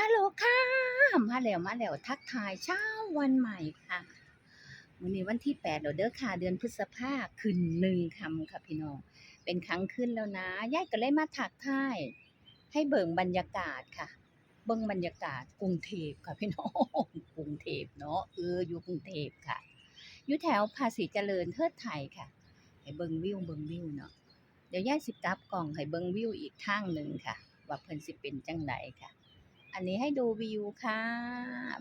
ฮัลโหลค่ะ มาแล้วมาแล้วทักทายเช้าวันใหม่ค่ะวันนี้วันที่แปดแล้วเด้อค่ะ เดือนพฤษภาขึ้นหนึ่งคำค่ะพี่น้อง เป็นครั้งขึ้นแล้วนะยายก็เลยมาทักทาย ให้เบิ่งบรรยากาศค่ะ เบิ่งบรรยากาศกรุงเทพค่ะพี่น้องกรุงเทพเนาะเอออยู่กรุงเทพค่ะ อยู่แถวภาษีเจริญเทิดไทยค่ะ ให้เบิ่งวิวเบิ่งวิวเนาะเดี๋ยวยายสิกลับกล่องให้เบิ่งวิวอีกทางหนึ่งค่ะ ว่าเพิ่นสิเป็นจังไดค่ะ อันนี้ให้ดูวิวค่ะ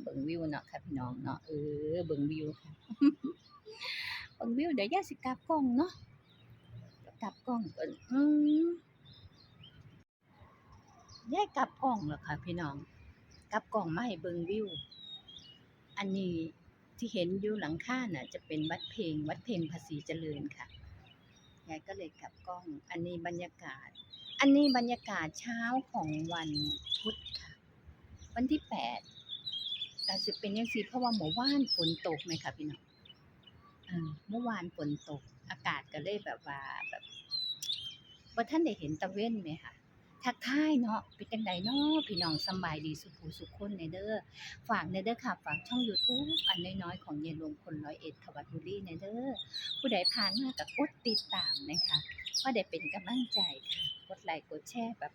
เบิ่งวิวเนาะค่ะพี่น้องเนาะเออเบิ่งวิวค่ะเบิ่งวิวเดี๋ยวยาสิกลับกล้องเนาะกลับกล้องก่อนอืมยายกลับกล้องแล้วค่ะพี่น้องกลับกล้องมาให้เบิ่งวิว อันนี้ที่เห็นอยู่หลังคาน่ะ จะเป็นวัดเพลง วัดเพลงภาษีเจริญค่ะยายก็เลยกลับกล้อง อันนี้บรรยากาศ อันนี้บรรยากาศเช้าของวันพุธค่ะ วันที่แปดแต่จะเป็นยังสีเพราะว่าเมื่อวานฝนตกไหมคะพี่น้องเมื่อวานฝนตก อากาศก็เลยแบบว่าแบบว่าท่านได้เห็นตะเว้นไหมคะทักทายเนาะเป็นจังใดเนาะพี่น้องสบายดีสุขูสุขคนในเด้อฝากในเด้อค่ะ ฝากช่อง YouTube อันน้อยๆ ของเยนรวมคนร้อยเอ็ดทวัดบุรีในเด้อผู้ใดผ่านมาก็กดติดตามนะคะว่าได้เป็นกำลังใจค่ะ กดไลค์กดแชร์แบบ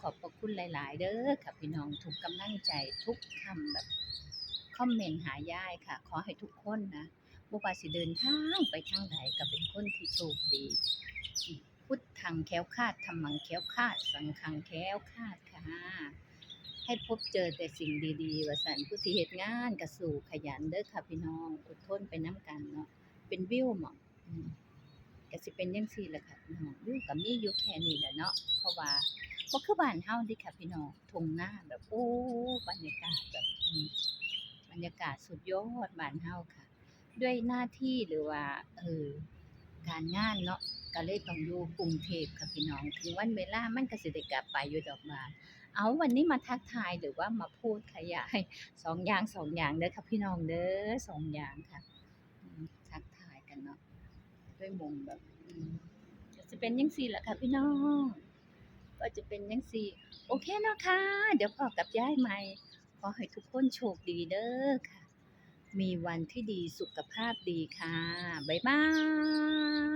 ขอบพระคุณหลาย ๆ เด้อค่ะพี่น้องทุกกำลังใจทุกคำแบบคอมเมนต์หายายค่ะ ขอให้ทุกคนนะบ่ว่าสิเดินทางไปทางใดก็เป็นคนที่โชคดี พุทธังแค้วคาดธรรมังแค้วคาด สังฆังแค้วคาดค่ะ ให้พบเจอแต่สิ่งดีๆวสันผู้ที่เหตุงานกระสู่ขยันเด้อค่ะพี่น้องอดทนไปน้ำกันเนาะเป็นวิวหมองก็สิเป็นจังซี่แหละค่ะพี่น้องวิวก็มีอยู่แค่นี้แหละเนาะเพราะว่า บ่คือบ้านเฮาดิค่ะพี่น้องทุ่งนาแบบโอ้บรรยากาศแบบบรรยากาศสุดยอดบ้านเฮาค่ะ ด้วยหน้าที่หรือว่าเออการงานเนาะก็เลยต้องอยู่กรุงเทพค่ะพี่น้องถึงวันเวลามันก็สิได้กลับไปอยู่ดอกมานเอาวันนี้มาทักทายหรือว่ามาพูดขยายสองอย่างสองอย่างเด้อค่ะพี่น้องเด้อสองอย่างค่ะทักทายกันเนาะด้วยมุมแบบจะเป็นจังซี่แหละค่ะพี่น้อง ก็จะเป็นยังสี่ โอเคเนาะค่ะเดี๋ยวพอกับย้ายใหม่ ขอให้ทุกคนโชคดีเด้อค่ะ มีวันที่ดีสุขภาพดีค่ะ บ๊ายบาย